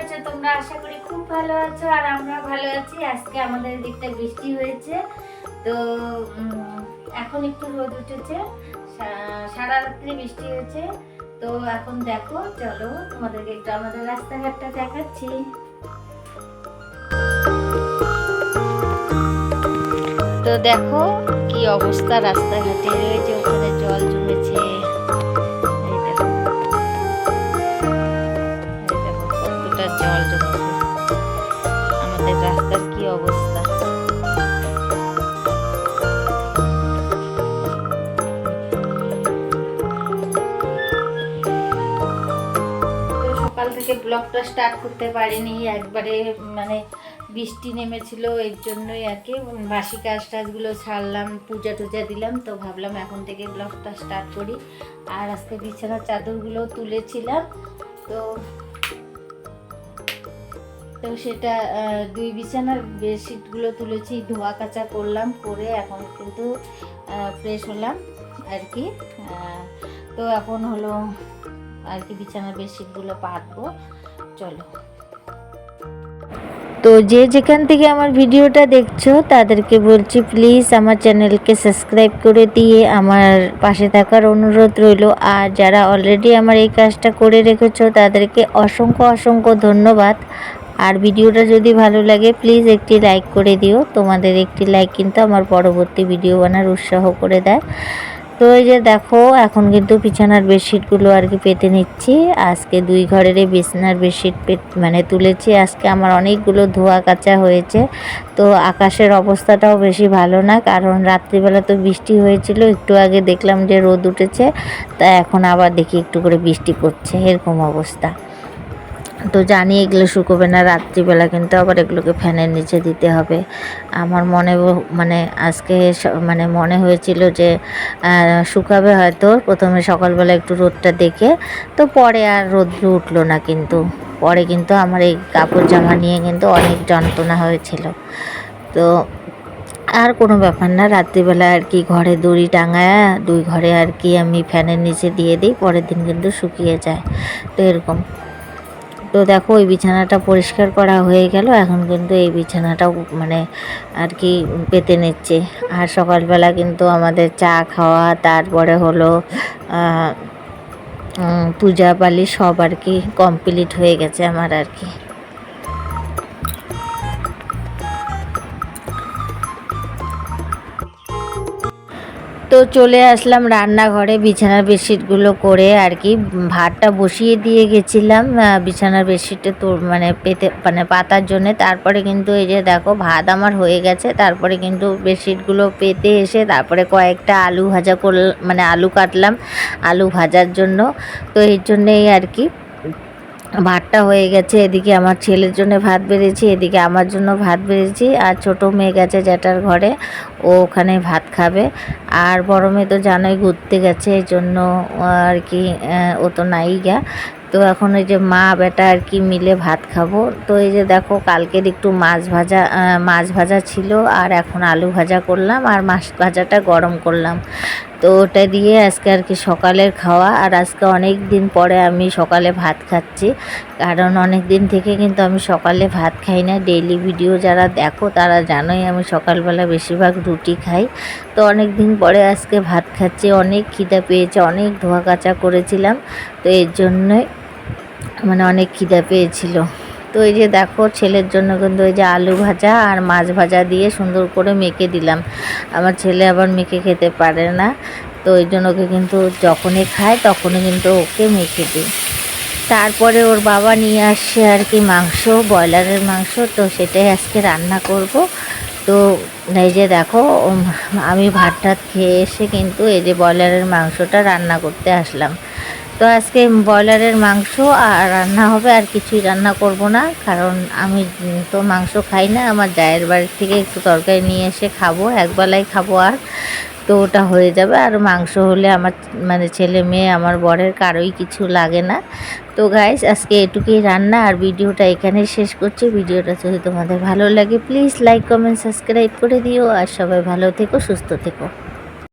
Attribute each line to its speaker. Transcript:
Speaker 1: আছো তোমরা? আশা করি খুব ভালো আছো আর আমরা ভালো আছি। আজকে আমাদের দিকটা বৃষ্টি হয়েছে। তো এখন একটু রোদ উঠেছে। সারা রাত্রি বৃষ্টি হয়েছে। তো এখন দেখো, চলো তোমাদেরকে একটু আমাদের রাস্তাঘাটটা দেখাচ্ছি। তো দেখো কি অবস্থা রাস্তাঘাটে রয়েছে। ওখানে জল থেকে ব্লগটা স্টার্ট করতে পারিনি। একবারে মানে বৃষ্টি নেমেছিল, এর জন্যই আর কি। বাসি কাজ টাজগুলো ছাড়লাম, পূজা টুজা দিলাম, তো ভাবলাম এখন থেকে ব্লগটা স্টার্ট করি। আর আজকে বিছানার চাদরগুলো তুলেছিলাম, তো তো সেটা দুই বিছানার বেডশিটগুলো তুলেছি, ধোয়া কাচা করলাম, করে এখন কিন্তু ফ্রেশ হলাম আর কি। তো এখন হলো আর কি বিছানার বেডশিটগুলো পাতবো। চলো। তো যে যেখান থেকে আমার ভিডিওটা দেখছ, তাদেরকে বলছি প্লিজ আমার চ্যানেলকে সাবস্ক্রাইব করে দিয়ে আমার পাশে থাকার অনুরোধ রইল। আর যারা অলরেডি আমার এই কাজটা করে রেখেছো, তাদেরকে অসংখ্য অসংখ্য ধন্যবাদ। আর ভিডিওটা যদি ভালো লাগে প্লিজ একটি লাইক করে দিও। তোমাদের একটি লাইক কিন্তু আমার পরবর্তী ভিডিও বানার উৎসাহ করে দেয়। তো এই যে দেখো, এখন কিন্তু বিছানার বেডশিটগুলো আর কি পেতে নিচ্ছি। আজকে দুই ঘরের এই বিছানার বেডশিট মানে তুলেছি। আজকে আমার অনেকগুলো ধোয়া কাচা হয়েছে। তো আকাশের অবস্থাটাও বেশি ভালো না, কারণ রাত্রিবেলা তো বৃষ্টি হয়েছিল। একটু আগে দেখলাম যে রোদ উঠেছে। তা এখন আবার দেখি একটু করে বৃষ্টি পড়ছে। এরকম অবস্থা। তো জানি এগুলো শুকোবে না রাত্রিবেলা, কিন্তু আবার এগুলোকে ফ্যানের নিচে দিতে হবে। আমার মনে মানে আজকে মানে মনে হয়েছিল যে শুকাবে হয়তো, প্রথমে সকালবেলা একটু রোদটা দেখে, তো পরে আর রোদ্র উঠল না কিন্তু। পরে কিন্তু আমার এই কাপড় জামা নিয়ে কিন্তু অনেক যন্ত্রণা হয়েছিল। তো আর কোনো ব্যাপার না, রাত্রিবেলা আর কি ঘরে দড়ি টাঙায়, দুই ঘরে আর কি আমি ফ্যানের নিচে দিয়ে দিই, পরের দিন কিন্তু শুকিয়ে যায়। তো এরকম। তো দেখো, ওই বিছানাটা পরিষ্কার করা হয়ে গেল। এখন কিন্তু এই বিছানাটাও মানে আর কি পেতে নিচ্ছে। আর সকালবেলা কিন্তু আমাদের চা খাওয়া, তারপরে হলো পূজা পালি সব আর কি কমপ্লিট হয়ে গেছে আমার আর কি। তো চলে আসলাম রান্নাঘরে, বিছানার বেডশিটগুলো করে আর কি, ভাতটা বসিয়ে দিয়ে গেছিলাম বিছানার বেডশিটে তো মানে পেতে মানে পাতার জন্যে। তারপরে কিন্তু এই যে দেখো, ভাত আমার হয়ে গেছে, তারপরে কিন্তু বেডশিটগুলো পেতে এসে তারপরে কয়েকটা আলু ভাজা করলাম মানে আলু কাটলাম, আলু ভাজার জন্য। তো এর জন্যেই আর কি ভাতটা হয়ে গেছে, এদিকে আমার ছেলের জন্য ভাত বেড়েছি, এদিকে আমার জন্য ভাত বেড়েছি, আর ছোট মেয়ে গেছে জ্যাঠার ঘরে, ও ওখানে ভাত খাবে। আর বড় মেয়ে তো জানোই ঘুরতে গেছে, এই জন্য আর কি ও তো নাই গা। তো এখন ওই যে মা বেটা আর কি মিলে ভাত খাব। তো এই যে দেখো, কালকের একটু মাছ ভাজা মাছ ভাজা ছিল, আর এখন আলু ভাজা করলাম, আর মাছ ভাজাটা গরম করলাম। তো ওটা দিয়ে আজকে আর কি সকালের খাওয়া আর আজকে অনেক দিন পরে আমি সকালে ভাত খাচ্ছি। কারণ অনেক দিন থেকে কিন্তু আমি সকালে ভাত খাই না। ডেইলি ভিডিও যারা দেখো তারা জানোই আমি সকালবেলা বেশিরভাগ রুটি খাই। তো অনেক দিন পরে আজকে ভাত খাচ্ছি। অনেক খিদা পেয়েছে, অনেক ধোয়া কাচা করেছিলাম। তো এর জন্যই মানে অনেক খিদা পেয়েছিল। তো এই যে দেখো, ছেলের জন্য কিন্তু ওই যে আলু ভাজা আর মাছ ভাজা দিয়ে সুন্দর করে মেখে দিলাম। আমার ছেলে আবার মেখে খেতে পারে না, তো ওই জন্য ওকে কিন্তু যখনই খায় তখনই কিন্তু ওকে মেখে দিই। তারপরে ওর বাবা নিয়ে আসছে আর কি মাংস, ব্রয়লারের মাংস, তো সেটাই আজকে রান্না করব। তো এই যে দেখো আমি ভাত টাত খেয়ে এসে কিন্তু এই যে ব্রয়লারের মাংসটা রান্না করতে আসলাম। তো আজকে ব্রয়লারের মাংস আর রান্না হবে, আর কিছুই রান্না করব না, কারণ আমি তো মাংস খাই না। আমার জায়ের বাড়ি থেকে একটু তরকারি নিয়ে এসে খাব, একবেলাই খাব আর। তো ওটা হয়ে যাবে। আর মাংস হলে আমার মানে ছেলে মেয়ে, আমার বরের কারোই কিছু লাগে না। তো গাইস আজকে এটুকুই রান্না, আর ভিডিওটা এখানেই শেষ করছি। ভিডিওটা যদি তোমাদের ভালো লাগে প্লিজ লাইক কমেন্ট সাবস্ক্রাইব করে দিও। আর সবাই ভালো থেকো, সুস্থ থেকো।